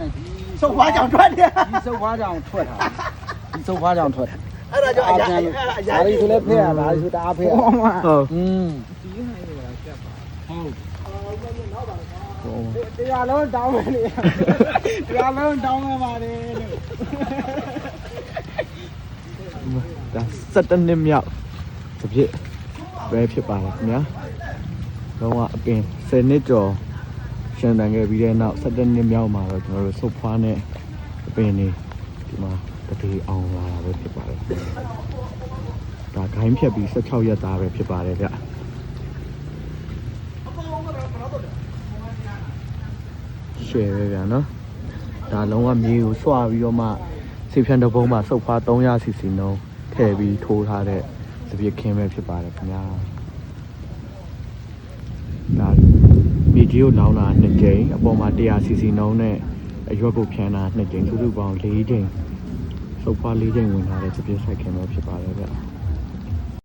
နဲ့ဒီစုပ်ဖွားကြောင်ထွက်တယ်ဒီစုပ်ဖွားကြောင်ထွက်တာဒီစုပ်ဖွားကြောင်ထွက်တာအဲ့ဒါကြောင့်အရာအဲ့ဒါအရာဒါလေးဆိုလည်းဖဲ့ရဒါလေးဆိုတအားဖဲ့ရဟုတ်อืมဟုတ်တရားလုံးတောင်းမယ်လေတရားလုံးတောင်းမယ်ပါလေလို့ဒါ17နှစ်မြောက်တစ်ပြည့်ပဲဖြစ်ပါတယ်ခင်ဗျာတော့ကအပင်10နှစ်ကျော် ရှင်တန်ခဲ့ပြီးတဲ့နောက်17နှစ်မြောက်မှာတော့ကျွန်တော်တို့ဆုတ်ဖွားနဲ့အပင်နေဒီမှာတတိအောင်လာတာပဲဖြစ်ပါတယ်ဒါဂိုင်းဖြတ်ပြီး16ရက်သားပဲဖြစ်ပါတယ်ဗျရှယ်ပဲဗျာနော်ဒါလုံးဝမြေကိုဆွပြီးတော့မှစီဖြန်တစ်ပုံးမှာစုပ်ဖွား 300စီစီနှုံးထည့်ပြီးထိုးထားတဲ့သပြစ်ခင်းပဲဖြစ်ပါတယ်ခင်ဗျာဒါမြေ ကြီးကိုလောင်းလာ2ကြိမ်အပေါ်မှာ 100စီစီနှုံးနဲ့အရွက်ကိုဖြန်းတာ2ကြိမ်စုစုပေါင်း4ကြိမ်စုပ်ဖွား4ကြိမ်ဝင်ထားတဲ့သပြစ်ဆိုင်ခင်းပဲဖြစ်ပါတယ်ဗျ